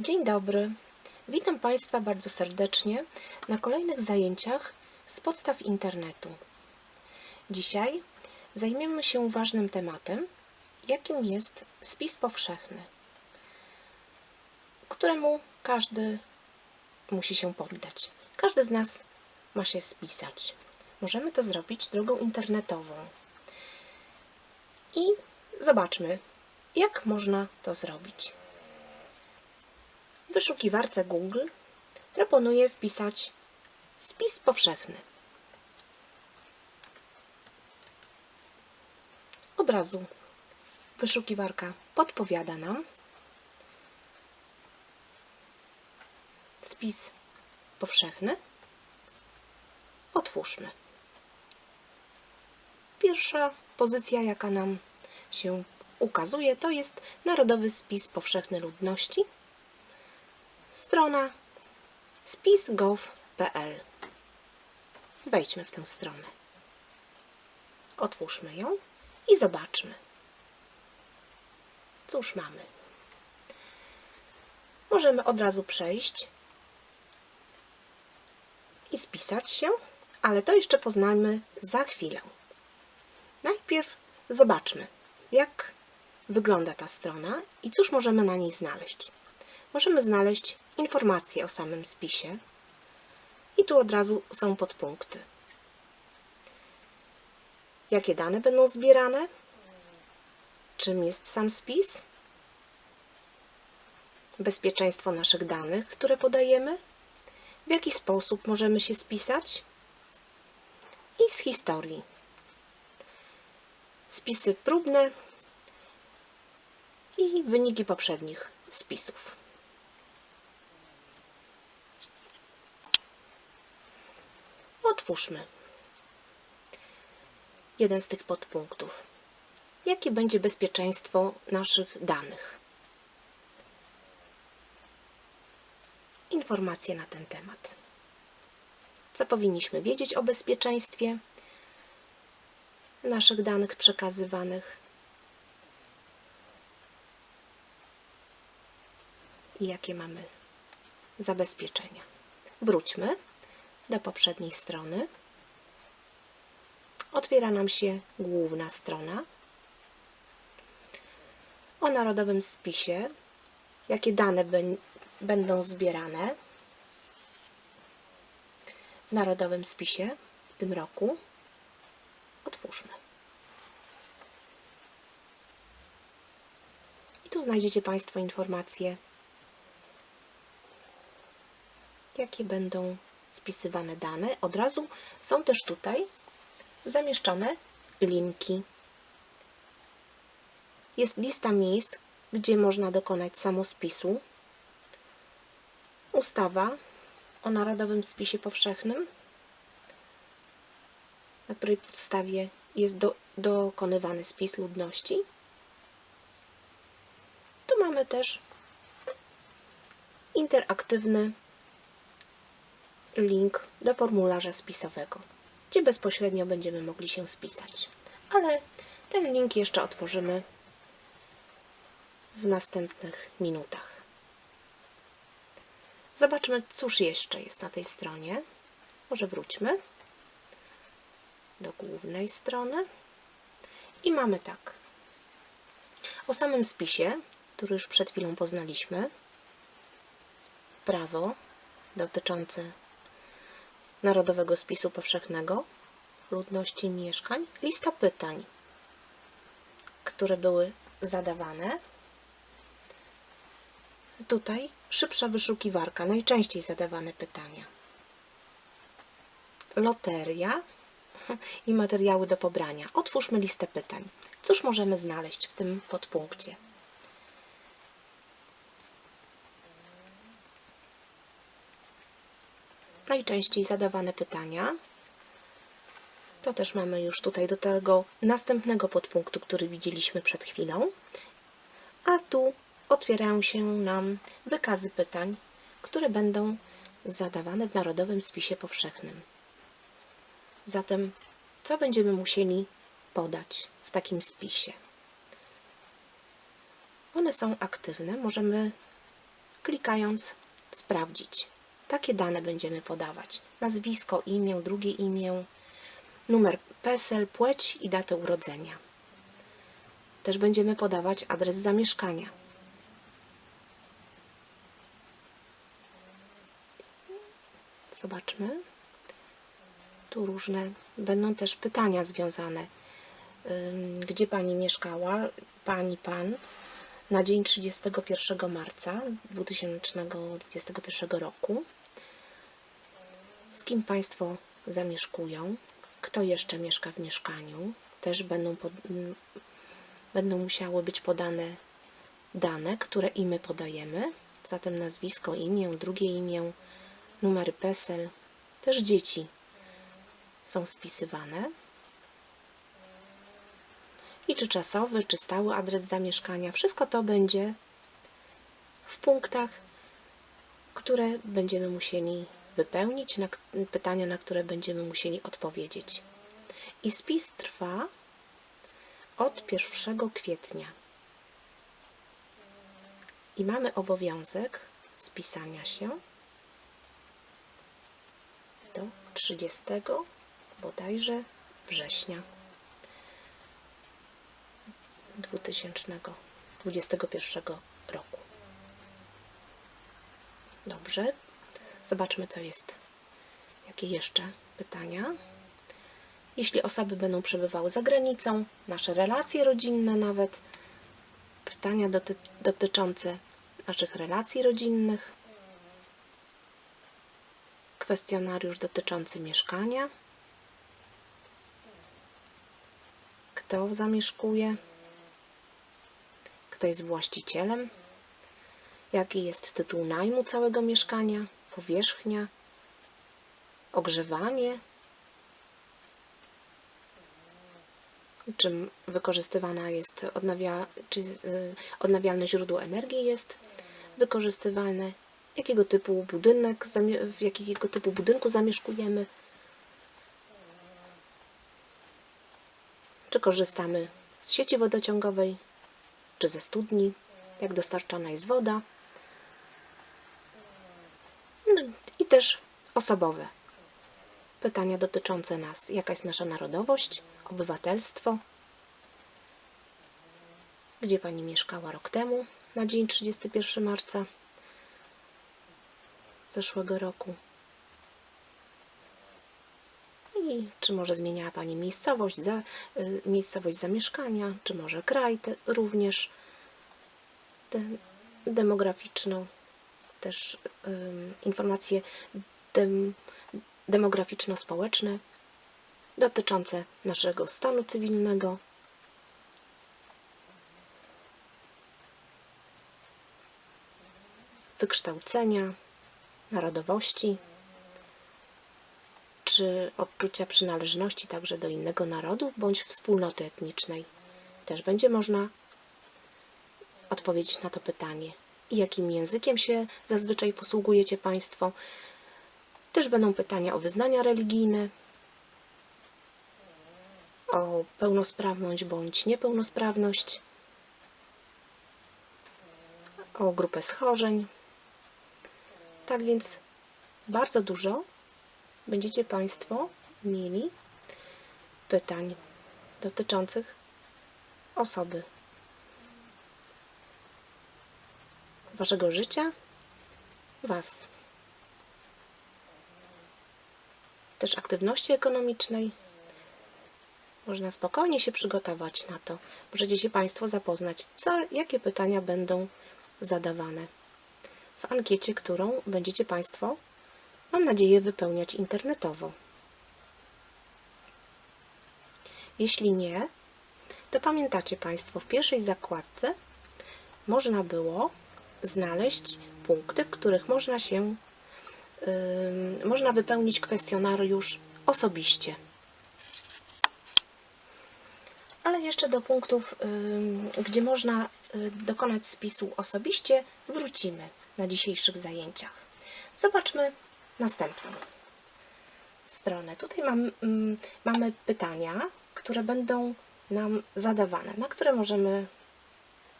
Dzień dobry. Witam Państwa bardzo serdecznie na kolejnych zajęciach z podstaw internetu. Dzisiaj zajmiemy się ważnym tematem, jakim jest spis powszechny, któremu każdy musi się poddać. Każdy z nas ma się spisać. Możemy to zrobić drogą internetową. I zobaczmy, jak można to zrobić. W wyszukiwarce Google proponuję wpisać spis powszechny. Od razu wyszukiwarka podpowiada nam spis powszechny. Otwórzmy. Pierwsza pozycja, jaka nam się ukazuje, to jest Narodowy Spis Powszechny Ludności strona spis.gov.pl. Wejdźmy w tę stronę. Otwórzmy ją i zobaczmy. Cóż mamy? Możemy od razu przejść i spisać się, ale to jeszcze poznajmy za chwilę. Najpierw zobaczmy, jak wygląda ta strona i cóż możemy na niej znaleźć możemy znaleźć informacje o samym spisie. I tu od razu są podpunkty. Jakie dane będą zbierane? Czym jest sam spis? Bezpieczeństwo naszych danych, które podajemy? W jaki sposób możemy się spisać? I z historii. Spisy próbne i wyniki poprzednich spisów. Otwórzmy jeden z tych podpunktów. Jakie będzie bezpieczeństwo naszych danych? Informacje na ten temat. Co powinniśmy wiedzieć o bezpieczeństwie naszych danych przekazywanych? I jakie mamy zabezpieczenia? Wróćmy do poprzedniej strony. Otwiera nam się główna strona o narodowym spisie, jakie dane będą zbierane w narodowym spisie w tym roku. Otwórzmy. I tu znajdziecie Państwo informacje, jakie będą spisywane dane. Od razu są też tutaj zamieszczone linki. Jest lista miejsc, gdzie można dokonać samospisu. Ustawa o Narodowym Spisie Powszechnym, na której podstawie jest do, dokonywany spis ludności. Tu mamy też interaktywny link do formularza spisowego, gdzie bezpośrednio będziemy mogli się spisać. Ale ten link jeszcze otworzymy w następnych minutach. Zobaczmy, cóż jeszcze jest na tej stronie. Może wróćmy do głównej strony. I mamy tak. O samym spisie, który już przed chwilą poznaliśmy, prawo dotyczące Narodowego Spisu Powszechnego ludności mieszkań lista pytań, które były zadawane. Tutaj szybsza wyszukiwarka, najczęściej zadawane pytania. Loteria i materiały do pobrania. Otwórzmy listę pytań. Cóż możemy znaleźć w tym podpunkcie? Najczęściej zadawane pytania. To też mamy już tutaj do tego następnego podpunktu, który widzieliśmy przed chwilą. A tu otwierają się nam wykazy pytań, które będą zadawane w Narodowym Spisie Powszechnym. Zatem, co będziemy musieli podać w takim spisie? One są aktywne, możemy klikając sprawdzić. Takie dane będziemy podawać: nazwisko, imię, drugie imię, numer PESEL, płeć i datę urodzenia. Też będziemy podawać adres zamieszkania. Zobaczmy. Tu różne będą też pytania związane. Gdzie Pani mieszkała, Pani, Pan, na dzień 31 marca 2021 roku? Z kim Państwo zamieszkują? Kto jeszcze mieszka w mieszkaniu? Też będą, pod, będą musiały być podane dane, które i my podajemy. Zatem nazwisko, imię, drugie imię, numery PESEL. Też dzieci są spisywane. I czy czasowy, czy stały adres zamieszkania. Wszystko to będzie w punktach, które będziemy musieli wypełnić, na pytania, na które będziemy musieli odpowiedzieć. I spis trwa od 1 kwietnia. I mamy obowiązek spisania się do 30 bodajże września 2021 roku. Dobrze. Zobaczmy, co jest. Jakie jeszcze pytania? Jeśli osoby będą przebywały za granicą, nasze relacje rodzinne nawet, pytania doty dotyczące naszych relacji rodzinnych, kwestionariusz dotyczący mieszkania, kto zamieszkuje, kto jest właścicielem, jaki jest tytuł najmu całego mieszkania, powierzchnia, ogrzewanie, czym wykorzystywana jest odnawia, czy y, odnawialne źródło energii jest wykorzystywane, jakiego typu budynek, w jakiego typu budynku zamieszkujemy, czy korzystamy z sieci wodociągowej, czy ze studni, jak dostarczana jest woda, no i też osobowe pytania dotyczące nas. Jaka jest nasza narodowość, obywatelstwo? Gdzie Pani mieszkała rok temu, na dzień 31 marca zeszłego roku? Czy może zmieniała Pani miejscowość, za, y, miejscowość zamieszkania, czy może kraj te, również te, demograficzną, też ym, informacje dem, demograficzno-społeczne dotyczące naszego stanu cywilnego, wykształcenia, narodowości, czy odczucia przynależności także do innego narodu bądź wspólnoty etnicznej. Też będzie można odpowiedzieć na to pytanie. I jakim językiem się zazwyczaj posługujecie Państwo? Też będą pytania o wyznania religijne, o pełnosprawność bądź niepełnosprawność, o grupę schorzeń. Tak więc bardzo dużo będziecie Państwo mieli pytań dotyczących osoby, Waszego życia, Was. Też aktywności ekonomicznej. Można spokojnie się przygotować na to. Możecie się Państwo zapoznać, co, jakie pytania będą zadawane w ankiecie, którą będziecie Państwo, mam nadzieję, wypełniać internetowo. Jeśli nie, to pamiętacie Państwo, w pierwszej zakładce można było znaleźć punkty, w których można się, ym, można wypełnić kwestionariusz osobiście. Ale jeszcze do punktów, ym, gdzie można y, dokonać spisu osobiście, wrócimy na dzisiejszych zajęciach. Zobaczmy następną stronę. Tutaj mam, ym, mamy pytania, które będą nam zadawane, na które możemy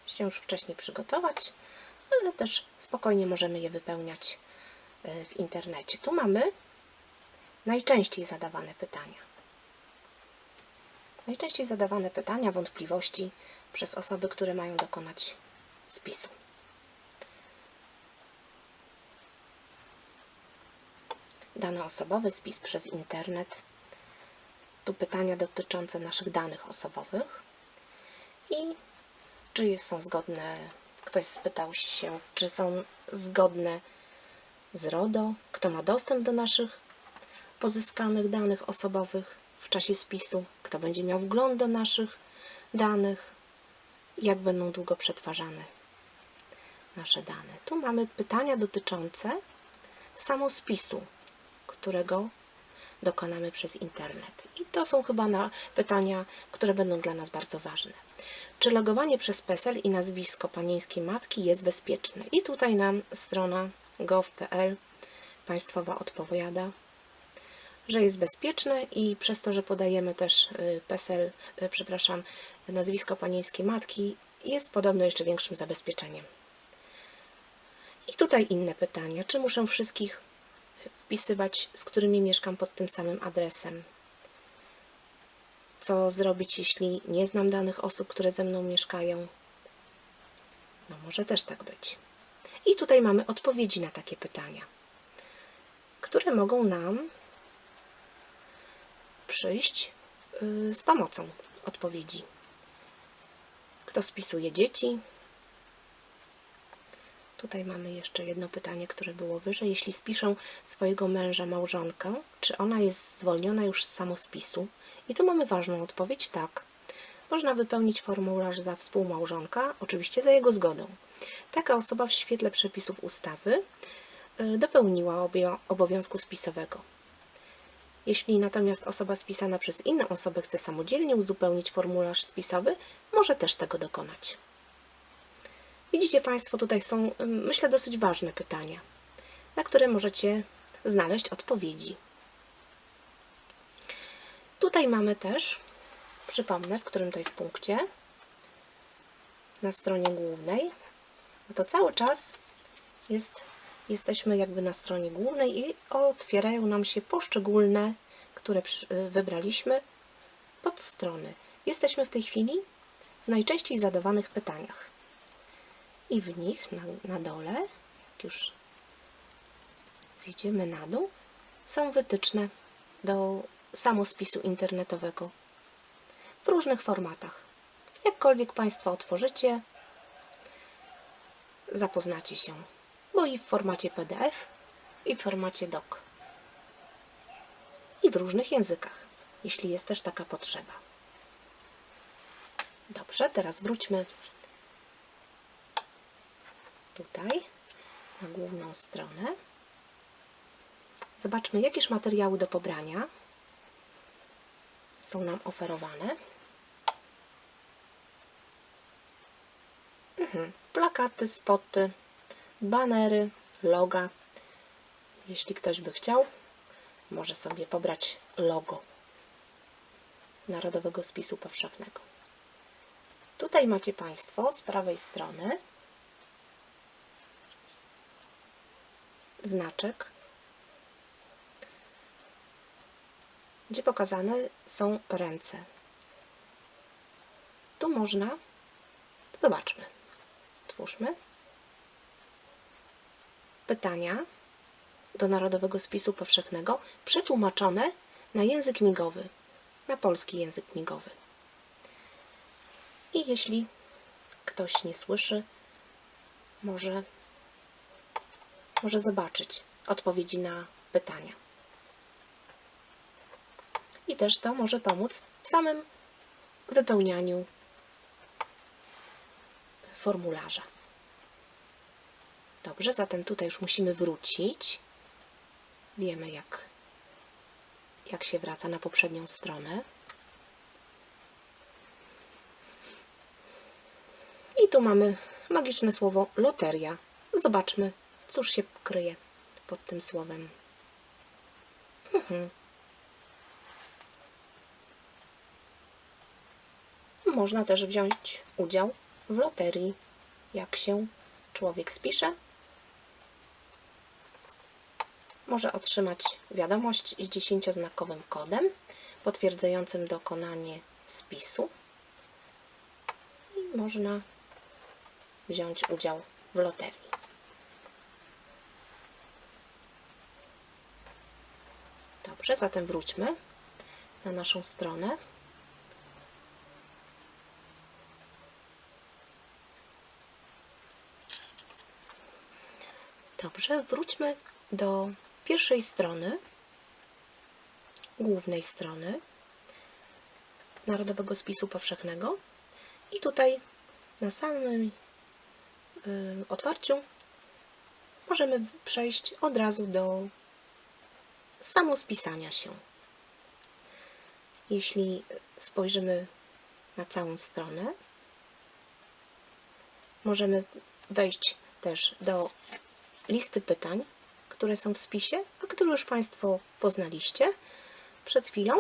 się już wcześniej przygotować ale też spokojnie możemy je wypełniać e, w internecie. Tu mamy najczęściej zadawane pytania. Najczęściej zadawane pytania, wątpliwości przez osoby, które mają dokonać spisu. Dane osobowe, spis przez internet. Tu pytania dotyczące naszych danych osobowych. I czy są zgodne, ktoś spytał się, czy są zgodne z RODO, kto ma dostęp do naszych pozyskanych danych osobowych w czasie spisu, kto będzie miał wgląd do naszych danych, jak będą długo przetwarzane nasze dane. Tu mamy pytania dotyczące samospisu, którego dokonamy przez internet. I to są chyba na pytania, które będą dla nas bardzo ważne. Czy logowanie przez PESEL i nazwisko panieńskiej matki jest bezpieczne? I tutaj nam strona gov.pl państwowa odpowiada, że jest bezpieczne i przez to, że podajemy też y, PESEL, y, przepraszam, nazwisko panieńskiej matki, jest podobno jeszcze większym zabezpieczeniem. I tutaj inne pytania. Czy muszę wszystkich wpisywać, z którymi mieszkam pod tym samym adresem? Co zrobić, jeśli nie znam danych osób, które ze mną mieszkają? No może też tak być. I tutaj mamy odpowiedzi na takie pytania, które mogą nam przyjść y, z pomocą odpowiedzi. Kto spisuje dzieci? Tutaj mamy jeszcze jedno pytanie, które było wyżej. Jeśli spiszę swojego męża, małżonkę, czy ona jest zwolniona już z samospisu? I tu mamy ważną odpowiedź tak. Można wypełnić formularz za współmałżonka, oczywiście za jego zgodą. Taka osoba w świetle przepisów ustawy y, dopełniła obowiązku spisowego. Jeśli natomiast osoba spisana przez inną osobę chce samodzielnie uzupełnić formularz spisowy, może też tego dokonać. Widzicie Państwo, tutaj są, myślę, dosyć ważne pytania, na które możecie znaleźć odpowiedzi. Tutaj mamy też, przypomnę, w którym to jest punkcie, na stronie głównej, bo to cały czas jest, jesteśmy jakby na stronie głównej i otwierają nam się poszczególne, które y, wybraliśmy, podstrony. Jesteśmy w tej chwili w najczęściej zadawanych pytaniach. I w nich na, na dole, jak już zjedziemy na dół, są wytyczne do samospisu internetowego w różnych formatach. Jakkolwiek Państwo otworzycie, zapoznacie się, bo i w formacie PDF, i w formacie DOC, i w różnych językach, jeśli jest też taka potrzeba. Dobrze, teraz wróćmy tutaj na główną stronę. Zobaczmy, jakież materiały do pobrania są nam oferowane. Mhm. Plakaty, spoty, banery, loga. Jeśli ktoś by chciał, może sobie pobrać logo Narodowego Spisu Powszechnego. Tutaj macie Państwo z prawej strony znaczek, gdzie pokazane są ręce. Tu można, zobaczmy, twórzmy, pytania do Narodowego Spisu Powszechnego przetłumaczone na język migowy, na polski język migowy. I jeśli ktoś nie słyszy, może może zobaczyć odpowiedzi na pytania. I też to może pomóc w samym wypełnianiu formularza. Dobrze, zatem tutaj już musimy wrócić. Wiemy, jak, jak się wraca na poprzednią stronę. I tu mamy magiczne słowo loteria. Zobaczmy, cóż się kryje pod tym słowem. Mhm. Można też wziąć udział w loterii, jak się człowiek spisze, może otrzymać wiadomość z dziesięcioznakowym kodem potwierdzającym dokonanie spisu i można wziąć udział w loterii. Dobrze, zatem wróćmy na naszą stronę. Dobrze, wróćmy do pierwszej strony, głównej strony Narodowego Spisu Powszechnego i tutaj na samym y, otwarciu możemy przejść od razu do samospisania się. Jeśli spojrzymy na całą stronę, możemy wejść też do listy pytań, które są w spisie, a które już Państwo poznaliście przed chwilą,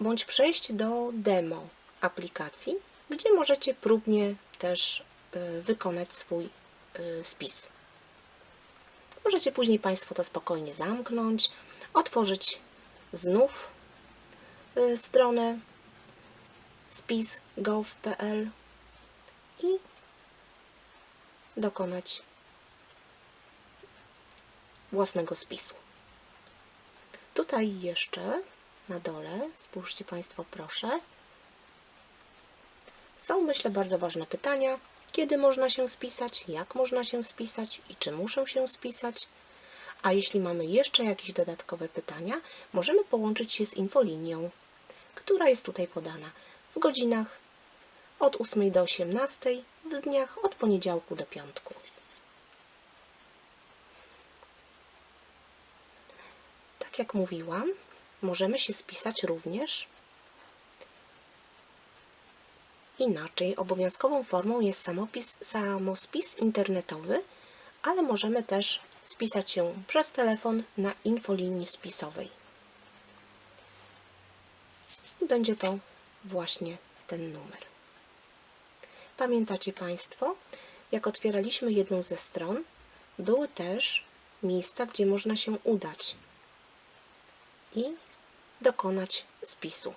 bądź przejść do demo aplikacji, gdzie możecie próbnie też y, wykonać swój y, spis. Możecie później Państwo to spokojnie zamknąć, otworzyć znów y, stronę spis.gov.pl i dokonać własnego spisu. Tutaj jeszcze na dole, spójrzcie Państwo proszę, są myślę bardzo ważne pytania. Kiedy można się spisać, jak można się spisać i czy muszę się spisać. A jeśli mamy jeszcze jakieś dodatkowe pytania, możemy połączyć się z infolinią, która jest tutaj podana w godzinach od 8 do 18, w dniach od poniedziałku do piątku. Tak jak mówiłam, możemy się spisać również inaczej. Obowiązkową formą jest samopis, samospis internetowy, ale możemy też spisać się przez telefon na infolinii spisowej. I będzie to właśnie ten numer. Pamiętacie Państwo, jak otwieraliśmy jedną ze stron, były też miejsca, gdzie można się udać i dokonać spisu.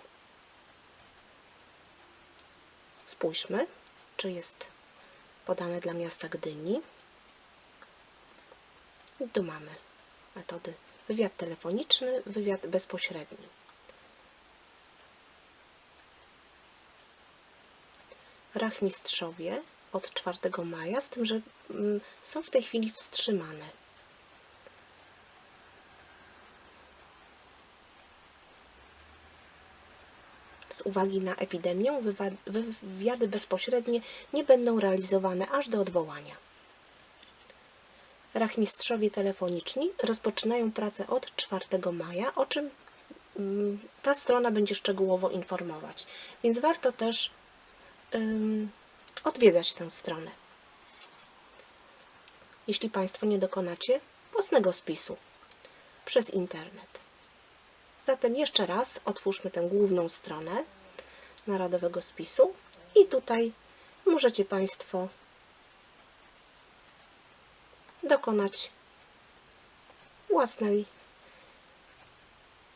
Spójrzmy, czy jest podane dla miasta Gdyni. Tu mamy metody wywiad telefoniczny, wywiad bezpośredni. Rachmistrzowie od 4 maja, z tym, że mm, są w tej chwili wstrzymane. Z uwagi na epidemię wywiady bezpośrednie nie będą realizowane aż do odwołania. Rachmistrzowie telefoniczni rozpoczynają pracę od 4 maja, o czym mm, ta strona będzie szczegółowo informować. Więc warto też um, odwiedzać tę stronę. Jeśli Państwo nie dokonacie własnego spisu przez internet. Zatem jeszcze raz otwórzmy tę główną stronę Narodowego Spisu i tutaj możecie Państwo dokonać własnej,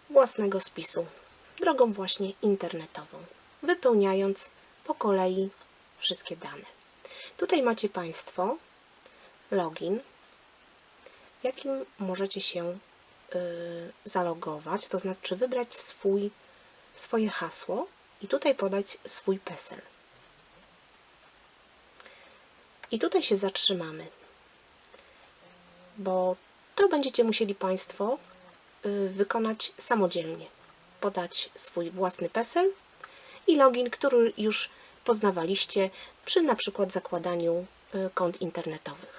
własnego spisu drogą właśnie internetową, wypełniając po kolei wszystkie dane. Tutaj macie Państwo login, jakim możecie się zalogować, to znaczy wybrać swój, swoje hasło i tutaj podać swój PESEL. I tutaj się zatrzymamy bo to będziecie musieli Państwo y, wykonać samodzielnie. Podać swój własny PESEL i login, który już poznawaliście przy na przykład zakładaniu y, kont internetowych.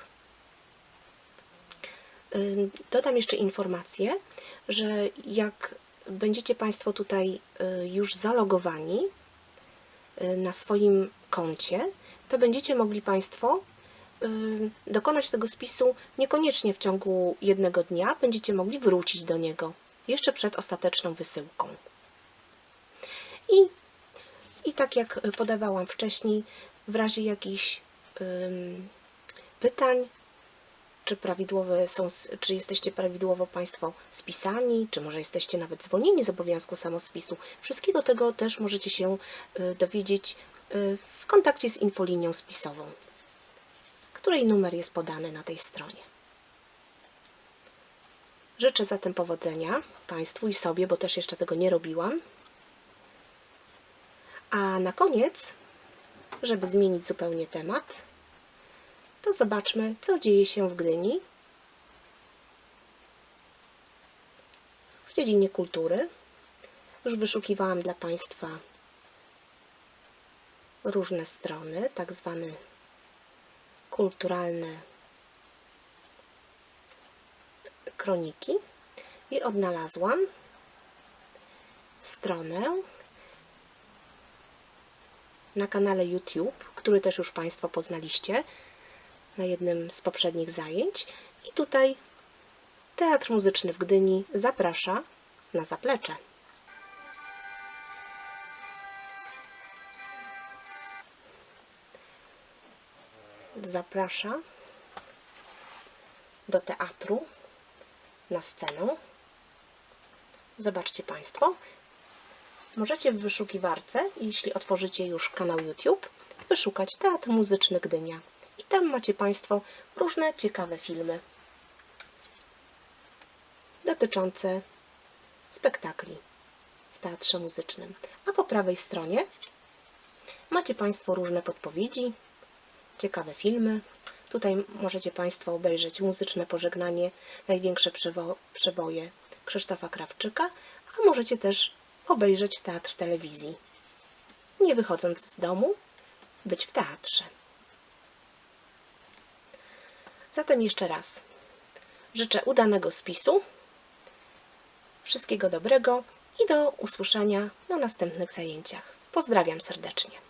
Y, dodam jeszcze informację, że jak będziecie Państwo tutaj już zalogowani na swoim koncie, to będziecie mogli Państwo Y, dokonać tego spisu niekoniecznie w ciągu jednego dnia, będziecie mogli wrócić do niego jeszcze przed ostateczną wysyłką. I, i tak jak podawałam wcześniej, w razie jakichś pytań, czy prawidłowe są, czy jesteście prawidłowo Państwo spisani, czy może jesteście nawet zwolnieni z obowiązku samospisu. Wszystkiego tego też możecie się y, dowiedzieć y, w kontakcie z infolinią spisową, której numer jest podany na tej stronie. Życzę zatem powodzenia Państwu i sobie, bo też jeszcze tego nie robiłam. A na koniec, żeby zmienić zupełnie temat, to zobaczmy, co dzieje się w Gdyni. W dziedzinie kultury. Już wyszukiwałam dla Państwa różne strony, tak zwane kulturalne kroniki i odnalazłam stronę na kanale YouTube, który też już Państwo poznaliście na jednym z poprzednich zajęć. I tutaj Teatr Muzyczny w Gdyni zaprasza na zaplecze. Zaprasza do teatru na scenę. Zobaczcie Państwo. Możecie w wyszukiwarce, jeśli otworzycie już kanał YouTube, wyszukać Teatr Muzyczny Gdynia. I tam macie Państwo różne ciekawe filmy dotyczące spektakli w teatrze muzycznym. A po prawej stronie macie Państwo różne podpowiedzi, ciekawe filmy. Tutaj możecie Państwo obejrzeć muzyczne pożegnanie, największe przeboje Krzysztofa Krawczyka, a możecie też obejrzeć teatr telewizji. Nie wychodząc z domu, być w teatrze. Zatem jeszcze raz życzę udanego spisu, wszystkiego dobrego i do usłyszenia na następnych zajęciach. Pozdrawiam serdecznie.